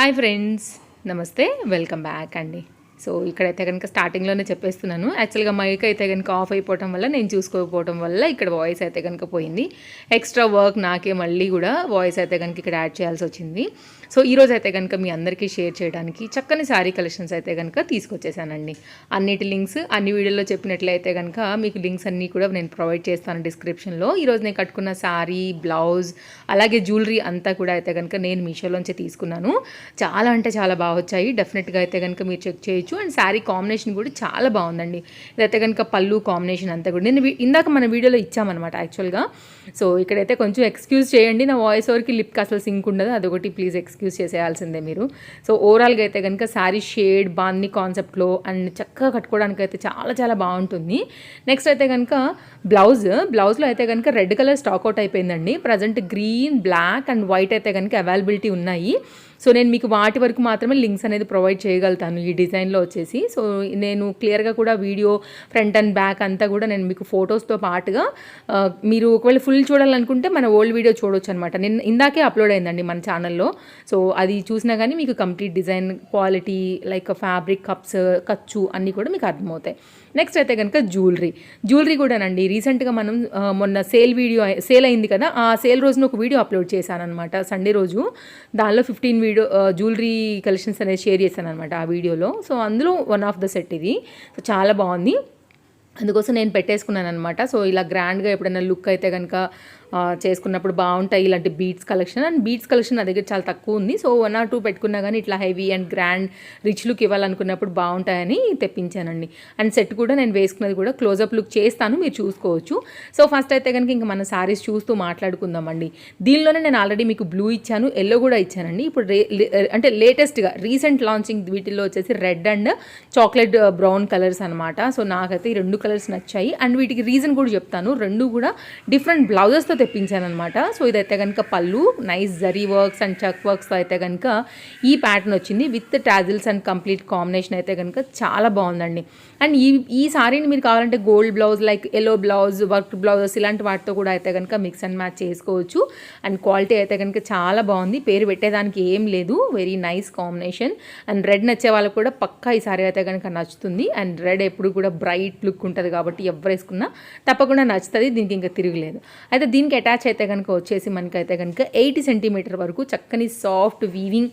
Hi friends నమస్తే welcome back అండి. So ఇక్కడైతే కనుక స్టార్టింగ్లోనే చెప్పేస్తున్నాను. యాక్చువల్గా మైక్ అయితే కనుక ఆఫ్ అయిపోవటం వల్ల నేను చూసుకోకపోవడం వల్ల ఇక్కడ వాయిస్ అయితే కనుక పోయింది. ఎక్స్ట్రా వర్క్ నాకే మళ్ళీ కూడా వాయిస్ అయితే కనుక ఇక్కడ యాడ్ చేయాల్సి వచ్చింది. సో ఈరోజు అయితే కనుక మీ అందరికీ షేర్ చేయడానికి చక్కని శారీ కలెక్షన్స్ అయితే కనుక తీసుకొచ్చేసానండి. అన్నిటి లింక్స్ అన్ని వీడియోలో చెప్పినట్లయితే కనుక మీకు లింక్స్ అన్నీ కూడా నేను ప్రొవైడ్ చేస్తాను డిస్క్రిప్షన్లో ఈరోజు నేను కట్టుకున్న శారీ బ్లౌజ్ అలాగే జ్యువెలరీ అంతా కూడా అయితే కనుక నేను మీషోలోంచి తీసుకున్నాను. చాలా అంటే చాలా బాగా వచ్చాయి. డెఫినెట్గా అయితే కనుక మీరు చెక్ చేయొచ్చు. అండ్ శారీ కాంబినేషన్ కూడా చాలా బాగుందండి. ఇదైతే కనుక పళ్ళు కాంబినేషన్ అంతా కూడా. నేను ఇందాక మన వీడియోలో ఇచ్చామన్నమాట యాక్చువల్గా. సో ఇక్కడైతే కొంచెం ఎక్స్క్యూజ్ చేయండి. నా వాయిస్ ఓవర్కి లిప్కి అసలు సింక్ ఉండదు. అదొకటి ప్లీజ్ ఎక్స్క్యూజ్ చేసేయాల్సిందే మీరు. సో ఓవరాల్గా అయితే కనుక శారీ షేడ్ బాన్ని కాన్సెప్ట్లో అండ్ చక్కగా కట్టుకోవడానికి అయితే చాలా చాలా బాగుంటుంది. నెక్స్ట్ అయితే కనుక బ్లౌజ్. బ్లౌజ్లో అయితే కనుక రెడ్ కలర్ స్టాక్ అవుట్ అయిపోయిందండి. Present green black and white అయితే కనుక అవైలబిలిటీ ఉన్నాయి. సో నేను మీకు వాటి వరకు మాత్రమే లింక్స్ అనేది ప్రొవైడ్ చేయగలుగుతాను ఈ డిజైన్లో వచ్చేసి. సో నేను క్లియర్గా కూడా వీడియో ఫ్రంట్ అండ్ బ్యాక్ అంతా కూడా నేను మీకు ఫొటోస్తో పాటుగా మీరు ఒకవేళ ఫుల్ చూడాలనుకుంటే మన ఓల్డ్ వీడియో చూడొచ్చు అనమాట నేను ఇందాకే అప్లోడ్ అయిందండి మన ఛానల్లో. సో అది చూసినా కానీ మీకు complete design quality like fabric cups ఖర్చు అన్నీ కూడా మీకు అర్థమవుతాయి. నెక్స్ట్ అయితే కనుక జ్యువెలరీ జ్యువెలరీ కూడానండి రీసెంట్గా మనం మొన్న సేల్ వీడియో సేల్ అయింది కదా ఆ సేల్ రోజున ఒక వీడియో అప్లోడ్ చేశాను అనమాట సండే రోజు దానిలో ఫిఫ్టీన్ వీడియో జ్యువెలరీ కలెక్షన్స్ అనేది షేర్ చేశాను అనమాట ఆ వీడియోలో సో అందులో వన్ ఆఫ్ ద సెట్ ఇది. సో చాలా బాగుంది. అందుకోసం నేను పెట్టేసుకున్నాను అనమాట సో ఇలా గ్రాండ్గా ఎప్పుడైనా లుక్ అయితే కనుక చేసుకున్నప్పుడు బాగుంటాయి ఇలాంటి beads collection. And beads collection నా దగ్గర చాలా తక్కువ ఉంది. సో వన్ ఆర్ టూ పెట్టుకున్నా కానీ ఇట్లా heavy and grand rich look ఇవ్వాలనుకున్నప్పుడు బాగుంటాయని తెప్పించానండి. అండ్ సెట్ కూడా నేను వేసుకున్నది కూడా క్లోజప్ లుక్ చేస్తాను మీరు చూసుకోవచ్చు. సో ఫస్ట్ అయితే కనుక ఇంకా మన శారీస్ చూస్తూ మాట్లాడుకుందామండి. దీనిలోనే నేను ఆల్రెడీ మీకు బ్లూ ఇచ్చాను ఎల్లో కూడా ఇచ్చానండి. ఇప్పుడు రే లే- అంటే లేటెస్ట్గా రీసెంట్ లాంచింగ్ వీటిల్లో వచ్చేసి red and chocolate brown colours అనమాట సో నాకైతే ఈ రెండు కలర్స్ నచ్చాయి. అండ్ వీటికి రీజన్ కూడా చెప్తాను. రెండు కూడా డిఫరెంట్ బ్లౌజెస్తో తెప్పించానమాట సో ఇదైతే కనుక పళ్ళు నైస్ జరీ వర్క్స్ అండ్ చక్ వర్క్స్తో అయితే కనుక ఈ ప్యాటర్న్ వచ్చింది. With tassels and complete combination అయితే కనుక చాలా బాగుందండి. అండ్ ఈ ఈ సారీని మీరు కావాలంటే gold blouse like yellow blouse work blouses ఇలాంటి వాటితో కూడా అయితే కనుక మిక్స్ అండ్ మ్యాచ్ చేసుకోవచ్చు. అండ్ క్వాలిటీ అయితే కనుక చాలా బాగుంది. పేరు పెట్టేదానికి ఏం లేదు. Very nice combination and red నచ్చే వాళ్ళకు కూడా పక్కా ఈ సారీ అయితే కనుక నచ్చుతుంది. అండ్ రెడ్ ఎప్పుడు కూడా బ్రైట్ లుక్ ఉంటుంది కాబట్టి ఎవరు వేసుకున్నా తప్పకుండా నచ్చుతుంది. దీనికి ఇంకా తిరగలేదు. అయితే దీనికి అటాచ్ అయితే కనుక వచ్చేసి మనకైతే కనుక ఎయిటీ సెంటీమీటర్ వరకు చక్కని సాఫ్ట్ వీవింగ్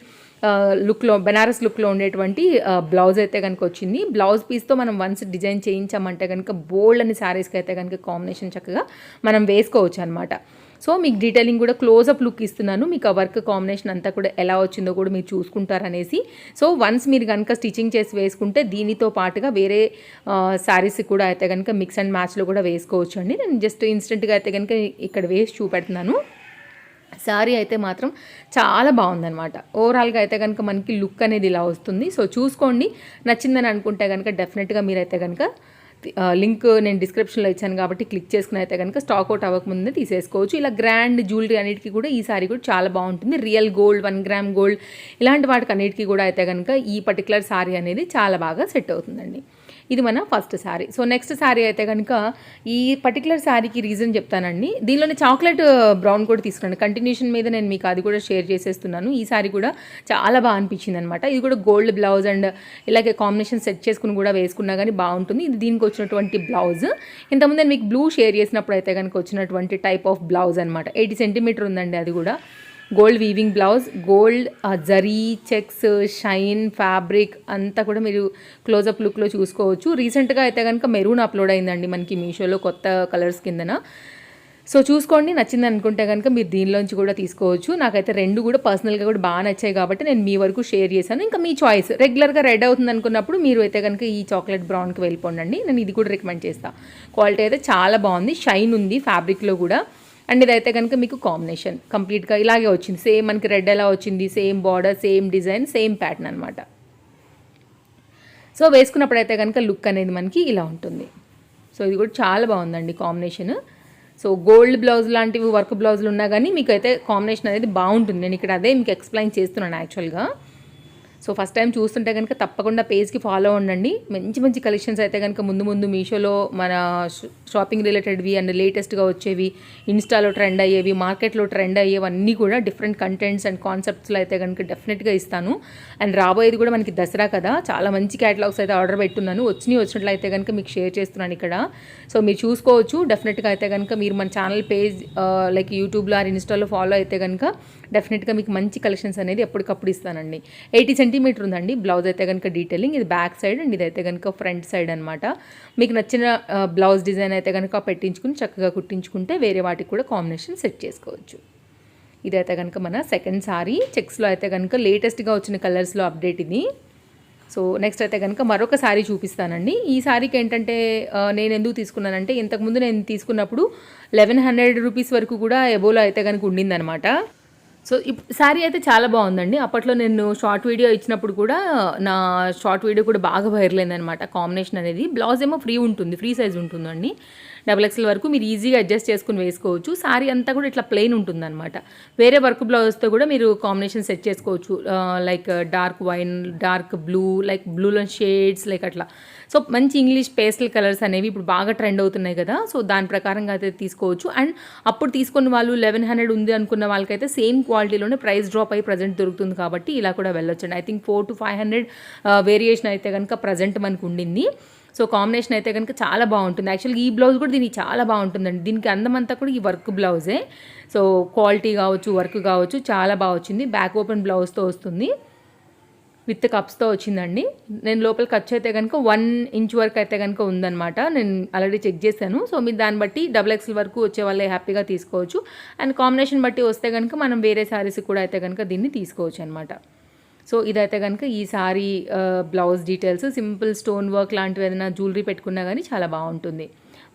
లుక్లో బెనారస్ లుక్లో ఉండేటువంటి బ్లౌజ్ అయితే కనుక వచ్చింది. బ్లౌజ్ పీస్తో మనం వన్స్ డిజైన్ చేయించామంటే కనుక బోల్డ్ అని శారీస్కి అయితే కనుక కాంబినేషన్ చక్కగా మనం వేసుకోవచ్చు అనమాట సో మీకు డీటెయిలింగ్ కూడా క్లోజప్ లుక్ ఇస్తున్నాను. మీకు ఆ వర్క్ కాంబినేషన్ అంతా కూడా ఎలా వచ్చిందో కూడా మీరు చూసుకుంటారనేసి. సో వన్స్ మీరు కనుక స్టిచ్చింగ్ చేసి వేసుకుంటే దీనితో పాటుగా వేరే శారీస్ కూడా అయితే కనుక మిక్స్ అండ్ మ్యాచ్లో కూడా వేసుకోవచ్చు అండి నేను జస్ట్ ఇన్స్టెంట్గా అయితే కనుక ఇక్కడ వేసి చూపెడుతున్నాను. శారీ అయితే మాత్రం చాలా బాగుందన్నమాట. ఓవరాల్గా అయితే కనుక మనకి లుక్ అనేది ఇలా వస్తుంది. సో చూసుకోండి. నచ్చిందని అనుకుంటే కనుక డెఫినెట్గా మీరైతే కనుక లింక్ నేను డిస్క్రిప్షన్లో ఇచ్చాను కాబట్టి క్లిక్ చేసుకుని అయితే కనుక స్టాక్ అవుట్ అవ్వకముందే తీసేసుకోవచ్చు. ఇలా గ్రాండ్ జ్యువెలరీ అన్నిటికీ కూడా ఈ సారీ కూడా చాలా బాగుంటుంది. Real gold one gram gold ఇలాంటి వాటికి అన్నిటికీ కూడా అయితే కనుక ఈ పర్టికులర్ సారీ అనేది చాలా బాగా సెట్ అవుతుందండి. ఇది మన first sari so next sari అయితే కనుక ఈ పర్టికులర్ శారీకి రీజన్ చెప్తానండి. దీనిలోనే చాక్లెట్ బ్రౌన్ uh, కూడా తీసుకున్నాను. కంటిన్యూషన్ మీద నేను మీకు అది కూడా షేర్ చేసేస్తున్నాను. ఈ శారీ కూడా చాలా బాగా అనిపించింది అనమాట ఇది కూడా గోల్డ్ బ్లౌజ్ అండ్ ఇలాగే కాంబినేషన్ సెట్ చేసుకుని కూడా వేసుకున్నా కానీ బాగుంటుంది. ఇది దీనికి వచ్చినటువంటి బ్లౌజ్ ఇంతకుముందు నేను మీకు బ్లూ షేర్ చేసినప్పుడు అయితే కనుక వచ్చినటువంటి టైప్ ఆఫ్ బ్లౌజ్ అనమాట ఎయిటీ సెంటీమీటర్ ఉందండి అది కూడా. Gold weaving blouse gold zari checks shine fabric అంతా కూడా మీరు క్లోజప్ లుక్లో చూసుకోవచ్చు. రీసెంట్గా అయితే కనుక మెరూన్ అప్లోడ్ అయిందండి మనకి మీషోలో కొత్త కలర్స్ కిందన. సో చూసుకోండి. నచ్చింది అనుకుంటే కనుక మీరు దీనిలోంచి కూడా తీసుకోవచ్చు. నాకైతే రెండు కూడా పర్సనల్గా కూడా బాగా నచ్చాయి కాబట్టి నేను మీ వరకు షేర్ చేశాను. ఇంకా మీ చాయిస్. రెగ్యులర్గా రెడ్ అవుతుంది అనుకున్నప్పుడు మీరు అయితే కనుక ఈ చాక్లెట్ బ్రౌన్కి వెళ్ళిపోండి నేను ఇది కూడా రికమెండ్ చేస్తాను క్వాలిటీ అయితే చాలా బాగుంది. షైన్ ఉంది ఫ్యాబ్రిక్లో కూడా. అండ్ ఇదైతే కనుక మీకు కాంబినేషన్ కంప్లీట్గా ఇలాగే వచ్చింది. సేమ్ మనకి రెడ్ ఎలా వచ్చింది? Same border same design same pattern అనమాట సో వేసుకున్నప్పుడు అయితే కనుక లుక్ అనేది మనకి ఇలా ఉంటుంది. సో ఇది కూడా చాలా బాగుందండి కాంబినేషన్ సో గోల్డ్ బ్లౌజ్ లాంటివి వర్క్ బ్లౌజులు ఉన్నా కానీ మీకు అయితే కాంబినేషన్ అనేది బాగుంటుంది. నేను ఇక్కడ అదే మీకు ఎక్స్ప్లెయిన్ చేస్తున్నాను యాక్చువల్గా సో ఫస్ట్ టైం చూస్తుంటే కనుక తప్పకుండా పేజ్కి ఫాలో ఉండండి మంచి మంచి కలెక్షన్స్ అయితే కనుక ముందు ముందు మీషోలో మన షాపింగ్ రిలేటెడ్వి అండ్ లేటెస్ట్గా వచ్చేవి ఇన్స్టాలో ట్రెండ్ అయ్యేవి మార్కెట్లో ట్రెండ్ అయ్యేవి అన్నీ కూడా డిఫరెంట్ కంటెంట్స్ అండ్ కాన్సెప్ట్స్లో అయితే కనుక డెఫినెట్గా ఇస్తాను. అండ్ రాబోయేది కూడా మనకి దసరా కదా చాలా మంచి క్యాటలాగ్స్ అయితే ఆర్డర్ పెట్టున్నాను. వచ్చినాయి వచ్చినట్లయితే కనుక మీకు షేర్ చేస్తున్నాను ఇక్కడ. సో మీరు చూసుకోవచ్చు డెఫినెట్గా అయితే కనుక మీరు మన ఛానల్ పేజ్ లైక్ యూట్యూబ్లో ఆర్ ఇన్స్టాలో ఫాలో అయితే కనుక డెఫినెట్గా మీకు మంచి కలెక్షన్స్ అనేది ఎప్పటికప్పుడు ఇస్తానండి. ఎయిటీ సెంటీమీటర్ ఉందండి. బ్లౌజ్ అయితే కనుక డీటెయిలింగ్ ఇది బ్యాక్ సైడ్ అండ్ ఇదైతే కనుక ఫ్రంట్ సైడ్ అనమాట మీకు నచ్చిన బ్లౌజ్ డిజైన్ అయితే కనుక పెట్టించుకుని చక్కగా కుట్టించుకుంటే వేరే వాటికి కూడా కాంబినేషన్ సెట్ చేసుకోవచ్చు. ఇదైతే కనుక మన సెకండ్ సారీ చెక్స్లో అయితే కనుక లేటెస్ట్గా వచ్చిన కలర్స్లో అప్డేట్ ఇది. సో నెక్స్ట్ అయితే కనుక మరొక శారీ చూపిస్తానండి. ఈ శారీకి ఏంటంటే నేను ఎందుకు తీసుకున్నానంటే ఇంతకుముందు నేను తీసుకున్నప్పుడు లెవెన్ హండ్రెడ్ రూపీస్ వరకు కూడా ఎబోలో అయితే కనుక ఉండిందనమాట సో శారీ అయితే చాలా బాగుందండి. అప్పట్లో నేను షార్ట్ వీడియో ఇచ్చినప్పుడు కూడా నా షార్ట్ వీడియో కూడా బాగా వైరల్ అయిందనమాట కాంబినేషన్ అనేది. బ్లౌజ్ ఏమో ఫ్రీ ఉంటుంది ఫ్రీ సైజ్ ఉంటుందండి. డబుల్ ఎక్స్ఎల్ వరకు మీరు ఈజీగా అడ్జస్ట్ చేసుకుని వేసుకోవచ్చు. సారీ అంతా కూడా ఇట్లా ప్లెయిన్ ఉంటుందన్నమాట. వేరే వర్క్ బ్లౌజ్తో కూడా మీరు కాంబినేషన్ సెట్ చేసుకోవచ్చు. Like dark wine dark blue like బ్లూలో shades like అట్లా. సో మంచి ఇంగ్లీష్ పేస్టల్ కలర్స్ అనేవి ఇప్పుడు బాగా ట్రెండ్ అవుతున్నాయి కదా. సో దాని ప్రకారంగా అయితే తీసుకోవచ్చు. అండ్ అప్పుడు తీసుకున్న వాళ్ళు లెవెన్ హండ్రెడ్ ఉంది అనుకున్న వాళ్ళకైతే సేమ్ క్వాలిటీలోనే ప్రైస్ డ్రాప్ అయ్యి ప్రజెంట్ దొరుకుతుంది కాబట్టి ఇలా కూడా వెళ్ళొచ్చండి. I think four to five hundred variation అయితే కనుక ప్రజెంట్ మనకు ఉండింది. సో కాంబినేషన్ అయితే కనుక చాలా బాగుంటుంది. యాక్చువల్గా ఈ బ్లౌజ్ కూడా దీనికి చాలా బాగుంటుందండి. దీనికి అందమంతా కూడా ఈ వర్క్ బ్లౌజే. సో క్వాలిటీ కావచ్చు వర్క్ కావచ్చు చాలా బాగా వచ్చింది. బ్యాక్ ఓపెన్ బ్లౌజ్తో వస్తుంది. విత్ కప్స్తో వచ్చిందండి. నేను లోపల ఖర్చు అయితే కనుక వన్ ఇంచ్ వరకు అయితే కనుక ఉందన్నమాట. నేను ఆల్రెడీ చెక్ చేశాను. సో మీరు దాన్ని బట్టి డబుల్ ఎక్స్ఎల్ వరకు వచ్చే వాళ్ళే హ్యాపీగా తీసుకోవచ్చు. అండ్ కాంబినేషన్ బట్టి వస్తే కనుక మనం వేరే శారీస్ కూడా అయితే కనుక దీన్ని తీసుకోవచ్చు అనమాట సో ఇదైతే కనుక ఈ sari blouse details simple stone work లాంటివి ఏదైనా జ్యువెలరీ పెట్టుకున్నా కానీ చాలా బాగుంటుంది.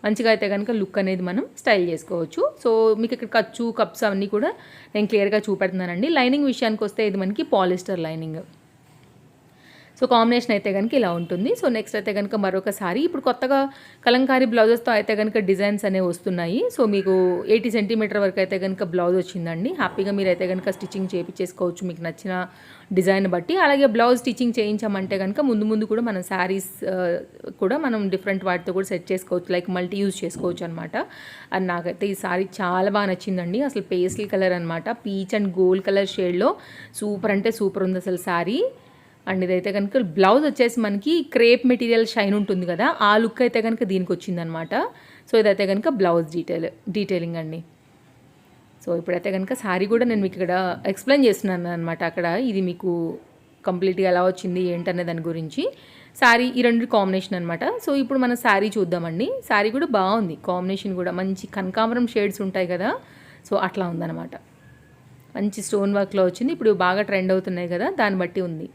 మంచిగా అయితే కనుక లుక్ అనేది మనం స్టైల్ చేసుకోవచ్చు. సో మీకు ఇక్కడ ఖర్చు కప్స్ అవన్నీ కూడా నేను క్లియర్గా చూపెడుతున్నానండి. లైనింగ్ విషయానికి వస్తే ఇది మనకి పాలిస్టర్ లైనింగ్. సో కాంబినేషన్ అయితే కనుక ఇలా ఉంటుంది. సో నెక్స్ట్ అయితే కనుక మరొక సారీ. ఇప్పుడు కొత్తగా కలంకారీ బ్లౌజెస్తో అయితే కనుక డిజైన్స్ అనేవి వస్తున్నాయి. సో మీకు ఎయిటీ సెంటీమీటర్ వరకు అయితే కనుక బ్లౌజ్ వచ్చిందండి. హ్యాపీగా మీరు అయితే కనుక స్టిచ్చింగ్ చేయించేసుకోవచ్చు మీకు నచ్చిన డిజైన్ బట్టి. అలాగే బ్లౌజ్ స్టిచ్చింగ్ చేయించామంటే కనుక ముందు ముందు కూడా మన శారీస్ కూడా మనం డిఫరెంట్ వాటితో కూడా సెట్ చేసుకోవచ్చు. లైక్ మల్టీ యూజ్ చేసుకోవచ్చు అనమాట అండ్ నాకైతే ఈ సారీ చాలా బాగా నచ్చిందండి. అసలు పేస్టల్ కలర్ అనమాట పీచ్ అండ్ గోల్డ్ కలర్ షేడ్లో సూపర్ అంటే సూపర్ ఉంది అసలు శారీ అండ్ ఇదైతే కనుక బ్లౌజ్ వచ్చేసి మనకి క్రేప్ మెటీరియల్ షైన్ ఉంటుంది కదా ఆ లుక్ అయితే కనుక దీనికి వచ్చిందనమాట. సో ఇదైతే కనుక బ్లౌజ్ డీటెయిల్ డీటెయిలింగ్ అండి. సో ఇప్పుడైతే కనుక శారీ కూడా నేను మీకు ఇక్కడ ఎక్స్ప్లెయిన్ చేస్తున్నాను అనమాట. అక్కడ ఇది మీకు కంప్లీట్గా ఎలా వచ్చింది ఏంటనే దాని గురించి. శారీ ఈ రెండు కాంబినేషన్ అనమాట. సో ఇప్పుడు మనం శారీ చూద్దామండి. శారీ కూడా బాగుంది. కాంబినేషన్ కూడా మంచి కనకాంబరం షేడ్స్ ఉంటాయి కదా. సో అట్లా ఉందన్నమాట మంచి స్టోన్ వర్క్లో వచ్చింది. ఇప్పుడు బాగా ట్రెండ్ అవుతున్నాయి కదా దాన్ని బట్టి ఉంది.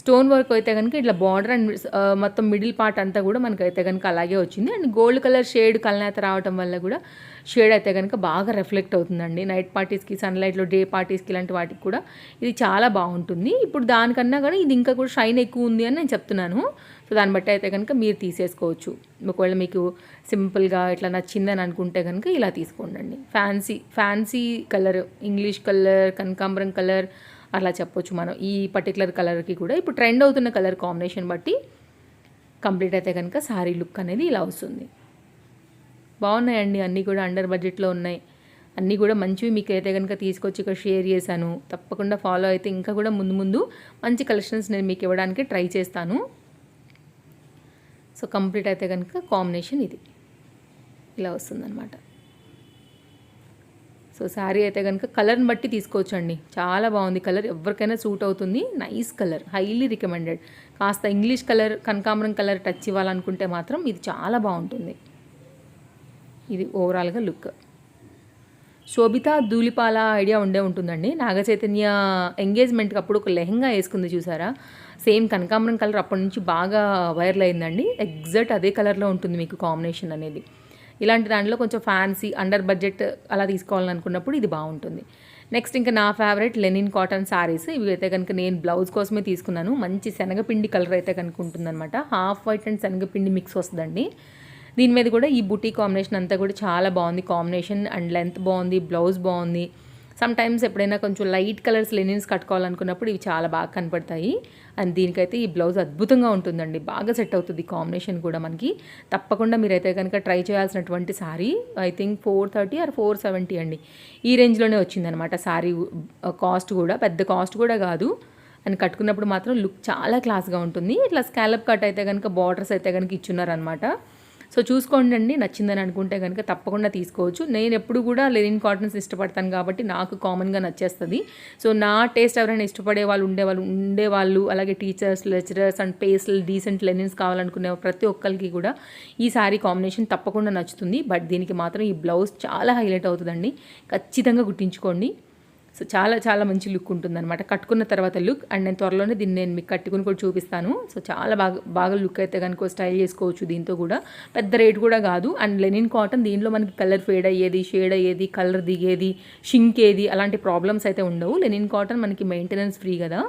స్టోన్ వర్క్ అయితే కనుక ఇట్లా బార్డర్ అండ్ మొత్తం మిడిల్ పార్ట్ అంతా కూడా మనకి అయితే కనుక అలాగే వచ్చింది. అండ్ గోల్డ్ కలర్ షేడ్ కలనేత రావటం వల్ల కూడా షేడ్ అయితే కనుక బాగా రిఫ్లెక్ట్ అవుతుందండి. నైట్ పార్టీస్కి సన్లైట్లో డే పార్టీస్కి ఇలాంటి వాటికి కూడా ఇది చాలా బాగుంటుంది. ఇప్పుడు దానికన్నా కూడా ఇది ఇంకా కూడా షైన్ ఎక్కువ ఉంది అని నేను చెప్తున్నాను. సో దాన్ని బట్టి అయితే కనుక మీరు తీసేసుకోవచ్చు. ఒకవేళ మీకు సింపుల్గా ఇట్లా నచ్చిందని అనుకుంటే కనుక ఇలా తీసుకోండి fancy fancy colour English colour కనకాంబరం కలర్ అలా చెప్పొచ్చు మనం. ఈ పర్టికులర్ కలర్కి కూడా ఇప్పుడు ట్రెండ్ అవుతున్న కలర్ కాంబినేషన్ బట్టి కంప్లీట్ అయితే కనుక సారీ లుక్ అనేది ఇలా వస్తుంది. బాగున్నాయండి అన్నీ కూడా అండర్ బడ్జెట్లో ఉన్నాయి. అన్నీ కూడా మంచివి మీకు అయితే కనుక తీసుకొచ్చి ఇక్కడ షేర్ చేశాను. తప్పకుండా ఫాలో అయితే ఇంకా కూడా ముందు ముందు మంచి కలెక్షన్స్ నేను మీకు ఇవ్వడానికి ట్రై చేస్తాను. సో కంప్లీట్ అయితే కనుక కాంబినేషన్ ఇది. ఇలా వస్తుందన్నమాట. సో శారీ అయితే కనుక కలర్ని బట్టి తీసుకోవచ్చండి. చాలా బాగుంది కలర్. ఎవరికైనా సూట్ అవుతుంది. Nice colour. Highly recommended. కాస్త ఇంగ్లీష్ కలర్ కనకాంబరం కలర్ టచ్ ఇవ్వాలనుకుంటే మాత్రం ఇది చాలా బాగుంటుంది. ఇది ఓవరాల్గా లుక్. శోభిత ధూళిపాల ఐడియా ఉండే ఉంటుందండి. నాగ చైతన్య ఎంగేజ్మెంట్కి అప్పుడు ఒక లెహంగా వేసుకుంది చూసారా? సేమ్ కనకాంబరం కలర్ అప్పటి నుంచి బాగా వైరల్ అయిందండి. ఎగ్జాక్ట్ అదే కలర్లో ఉంటుంది మీకు కాంబినేషన్ అనేది. ఇలాంటి దాంట్లో కొంచెం ఫ్యాన్సీ అండర్ బడ్జెట్ అలా తీసుకోవాలనుకున్నప్పుడు ఇది బాగుంటుంది. నెక్స్ట్ ఇంకా నా ఫేవరెట్ లెనిన్ కాటన్ శారీస్ ఇవి అయితే కనుక నేను బ్లౌజ్ కోసమే తీసుకున్నాను. మంచి శనగపిండి కలర్ అయితే కనుక ఉంటుందన్నమాట. హాఫ్ వైట్ అండ్ శనగపిండి మిక్స్ వస్తుందండి. దీని మీద కూడా ఈ బుటీ కాంబినేషన్ అంతా కూడా చాలా బాగుంది. కాంబినేషన్ అండ్ లెంత్ బాగుంది బ్లౌజ్ బాగుంది. సమ్ టైమ్స్ ఎప్పుడైనా కొంచెం లైట్ కలర్స్ లెనిన్స్ కట్టుకోవాలనుకున్నప్పుడు ఇవి చాలా బాగా కనపడతాయి. అండ్ దీనికైతే ఈ బ్లౌజ్ అద్భుతంగా ఉంటుందండి. బాగా సెట్ అవుతుంది కాంబినేషన్ కూడా మనకి. తప్పకుండా మీరైతే కనుక ట్రై చేయాల్సినటువంటి sari I think four thirty or four seventy అండి. ఈ రేంజ్లోనే వచ్చిందనమాట శారీ కాస్ట్ uh, కూడా పెద్ద కాస్ట్ కూడా కాదు. అని కట్టుకున్నప్పుడు మాత్రం లుక్ చాలా క్లాస్గా ఉంటుంది. ఇట్లా స్కాలప్ కట్ అయితే కనుక బార్డర్స్ అయితే కనుక ఇచ్చున్నారనమాట. సో చూసుకోండి అండి నచ్చిందని అనుకుంటే కనుక తప్పకుండా తీసుకోవచ్చు. నేను ఎప్పుడు కూడా లెనిన్ కాటన్స్ ఇష్టపడతాను కాబట్టి నాకు కామన్గా నచ్చేస్తుంది. సో నా టేస్ట్ ఎవరైనా ఇష్టపడే వాళ్ళు ఉండేవాళ్ళు ఉండేవాళ్ళు అలాగే టీచర్స్ లెక్చరర్స్ అండ్ పేస్లు డీసెంట్ లెనిన్స్ కావాలనుకునే ప్రతి ఒక్కరికి కూడా ఈ శారీ కాంబినేషన్ తప్పకుండా నచ్చుతుంది. బట్ దీనికి మాత్రం ఈ బ్లౌజ్ చాలా హైలైట్ అవుతుందండి. ఖచ్చితంగా గుర్తించుకోండి. సో చాలా చాలా మంచి లుక్ ఉంటుందన్నమాట. కట్టుకున్న తర్వాత లుక్ అండ్ నేను త్వరలోనే దీన్ని నేను మీకు కట్టుకుని కూడా చూపిస్తాను. సో చాలా బాగా బాగా లుక్ అయితే కనుక స్టైల్ చేసుకోవచ్చు దీంతో కూడా. పెద్ద రేట్ కూడా కాదు. అండ్ లెనిన్ కాటన్ దీనిలో మనకి కలర్ ఫేడ్ అయ్యేది షేడ్ అయ్యేది కలర్ దిగేది షింక్ ఏది అలాంటి ప్రాబ్లమ్స్ అయితే ఉండవు. లెనిన్ కాటన్ మనకి మెయింటెనెన్స్ ఫ్రీ కదా.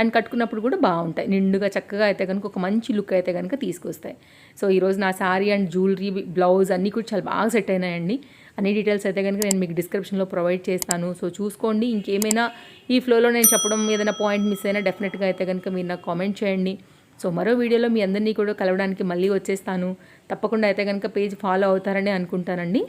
అండ్ కట్టుకున్నప్పుడు కూడా బాగుంటాయి. నిండుగా చక్కగా అయితే కనుక ఒక మంచి లుక్ అయితే కనుక తీసుకొస్తాయి. సో ఈరోజు నా శారీ అండ్ జ్యువెలరీ బ్లౌజ్ అన్నీ కూడా చాలా బాగా సెట్ అయినాయండి. అన్ని డీటెయిల్స్ అయితే కనుక నేను మీకు డిస్క్రిప్షన్లో ప్రొవైడ్ చేస్తాను. సో చూసుకోండి. ఇంకేమైనా ఈ ఫ్లోలో నేను చెప్పడం ఏదైనా పాయింట్ మిస్ అయినా డెఫినెట్గా అయితే కనుక మీరు నాకు కామెంట్ చేయండి. సో మరో వీడియోలో మీ అందరినీ కూడా కలవడానికి మళ్ళీ వచ్చేస్తాను. తప్పకుండా అయితే కనుక పేజ్ ఫాలో అవుతారని అనుకుంటానండి.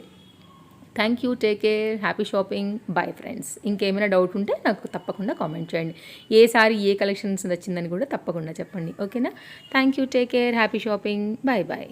Thank you take care happy shopping bye friends ఇంకేమైనా డౌట్ ఉంటే నాకు తప్పకుండా కామెంట్ చేయండి. ఏ సారీ ఏ కలెక్షన్స్ నచ్చిందని కూడా తప్పకుండా చెప్పండి. ఓకేనా thank you take care happy shopping bye bye